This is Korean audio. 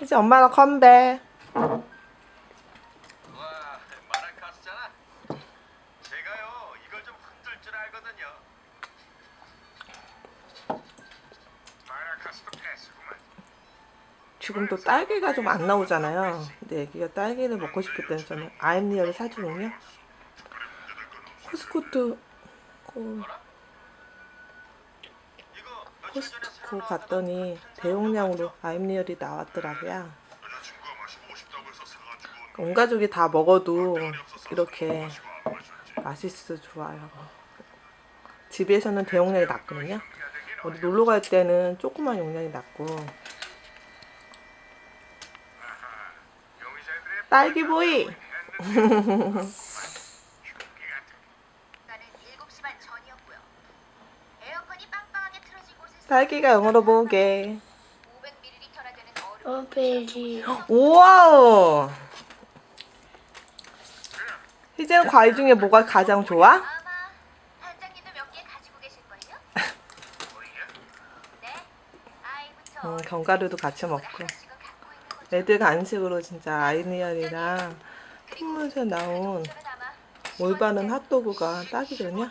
이제 엄마가 컴백. 와, 마라카스잖아. 제가요 이걸 좀 흔들 줄 알거든요. 마라카스도 패스구만. 지금 또 딸기가 좀 안 나오잖아요. 근데 애기가 딸기를 먹고 싶을 때는 저는 아임리얼을 사주는요. 코스코트 코, 전에 코스트 코 새로 갔더니 대용량으로 아임리얼이 나왔더라고요. 온 가족이 다 먹어도 이렇게 맛있어 좋아요. 집에서는 대용량이 낮거든요. 어디 놀러 갈 때는 조그만 용량이 낮고 딸기 보이 딸기가 영어로 보게 500ml나 되는 얼음 어, 베리. 우와우 이제는 과일 중에 뭐가 가장 좋아? 아마 단장님도 몇 개 가지고 계실걸요? 네. 아이부터 음, 견과류도 같이 먹고 갖고 있는. 애들 간식으로 진짜 아이니얼이랑 틈물에서 나온 올바른 핫도그가 딱이거든요.